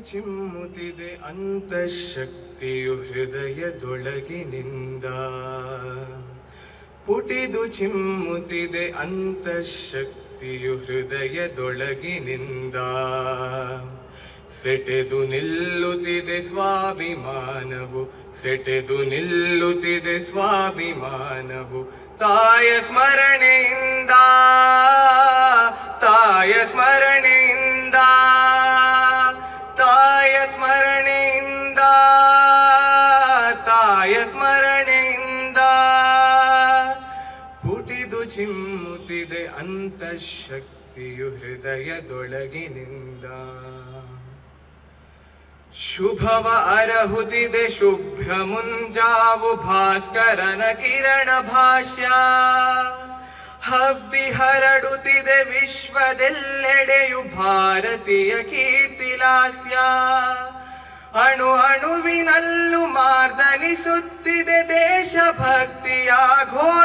ಚಿಮ್ಮುತ್ತಿದೆ ಅಂತಃಶಕ್ತಿಯು ಹೃದಯದೊಳಗಿನಿಂದ. ಪುಟಿದು ಚಿಮ್ಮುತ್ತಿದೆ ಅಂತಃಶಕ್ತಿಯು ಹೃದಯದೊಳಗಿನಿಂದ. ಸೆಟೆದು ನಿಲ್ಲುತ್ತಿದೆ ಸ್ವಾಭಿಮಾನವು, ಸೆಟೆದು ನಿಲ್ಲುತ್ತಿದೆ ಸ್ವಾಭಿಮಾನವು ತಾಯ ಸ್ಮರಣೆಯಿಂದ. ಚಿಮ್ಮುತ್ತಿದೆ ಅಂತಃಶಕ್ತಿಯು ಹೃದಯದೊಳಗಿನಿಂದ. ಶುಭವ ಅರಹುತಿದೆ ಶುಭ್ರ ಮುಂಜಾವು ಭಾಸ್ಕರನ ಕಿರಣ ಭಾಷ್ಯ. ಹಬ್ಬಿ ಹರಡುತ್ತಿದೆ ವಿಶ್ವದೆಲ್ಲೆಡೆಯು ಭಾರತೀಯ ಕೀರ್ತಿಲಾಸ್ಯ. ಅಣು ಅಣುವಿನಲ್ಲೂ ಮಾರ್ದನಿಸುತ್ತಿದೆ ದೇಶಭಕ್ತಿಯ ಘೋಷ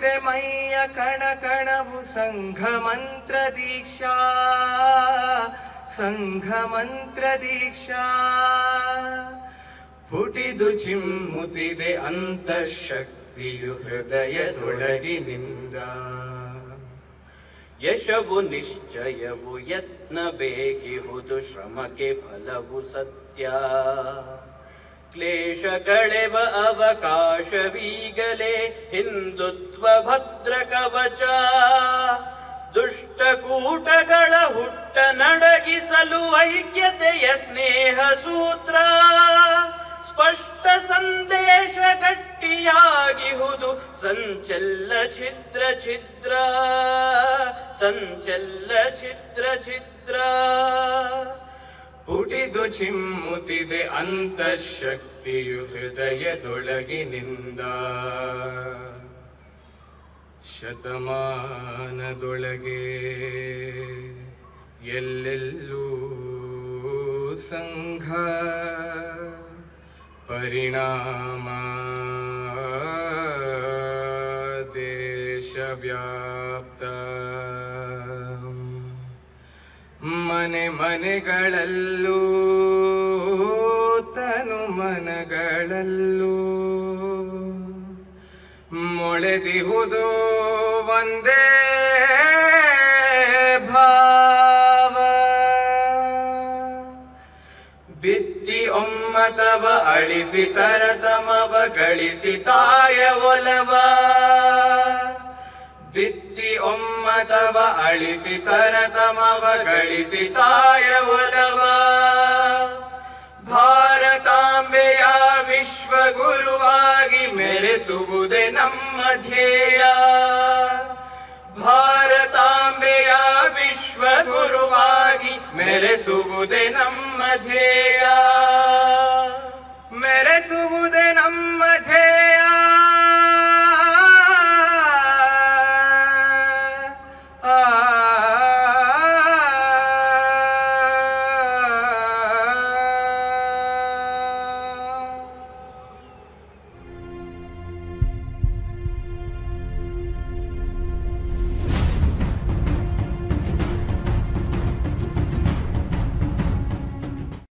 ಅನುರಣಿಸುತ್ತಿದೆ ಮೈಯ ಕಣ ಕಣವು ಸಂಘ ಮಂತ್ರ ದೀಕ್ಷಾ. ಸಂಘ ಮಂತ್ರ ದೀಕ್ಷಾ. ಪುಟಿದು ಚಿಮ್ಮುತ್ತಿದೆ ಅಂತಃಶಕ್ತಿಯು ಹೃದಯದೊಳಗಿನಿಂದ. ಯಶವು ನಿಶ್ಚಯವು ಯತ್ನ ಬೇಕಿಹುದು ಶ್ರಮಕ್ಕೆ ಫಲವು ಸತ್ಯ. ಕ್ಲೇಶ ಕಳೆವ ಅವಕಾಶವೀಗಲೇ ಹಿಂದುತ್ವ ಭದ್ರ ಕವಚ ದುಷ್ಟಕೂಟಗಳ ಹುಟ್ಟ ನಡಗಿಸಲು ಐಕ್ಯತೆಯ ಸ್ನೇಹ ಸೂತ್ರ ಸ್ಪಷ್ಟ ಸಂದೇಶ ಗಟ್ಟಿಯಾಗಿಹುದು ಸಂಚಲ್ಲ ಛಿದ್ರ ಛಿದ್ರ. ಸಂಚಲ್ಲ ಛಿದ್ರ ಛಿದ್ರ. ಪುಟಿದು ಚಿಮ್ಮುತ್ತಿದೆ ಅಂತಃಶಕ್ತಿಯು ಹೃದಯದೊಳಗಿನಿಂದ. ಶತಮಾನದೊಳಗೆ ಎಲ್ಲೆಲ್ಲೂ ಸಂಘ ಪರಿಣಾಮ ದೇಶವ್ಯಾಪ್ತ ಮನೆ ಮನೆಗಳಲ್ಲೂ ತನು ಮನಗಳಲ್ಲೂ. ಮೊಳೆದಿಹುದು ಒಂದೇ ಭಾವ. ಬಿತ್ತಿ ಒಮ್ಮತವ ಅಳಿಸಿ ತರತಮವ ಗಳಿಸಿ ತಾಯ ಒಲವ. ಬಿತ್ತಿ ಒಮ್ಮತವ ಅಳಿಸಿ ತರತಮವ ಗಳಿಸಿ ತಾಯ ಒಲವ. ಭಾರತಾಂಬೆಯ ವಿಶ್ವಗುರುವಾಗಿ ಮೆರೆಸುವುದೇ ನಮ್ಮ ಧ್ಯೇಯ. ಭಾರತಾಂಬೆಯ ವಿಶ್ವಗುರುವಾಗಿ ಮೆರೆಸುವುದೇ ನಮ್ಮ ಧ್ಯೇಯ.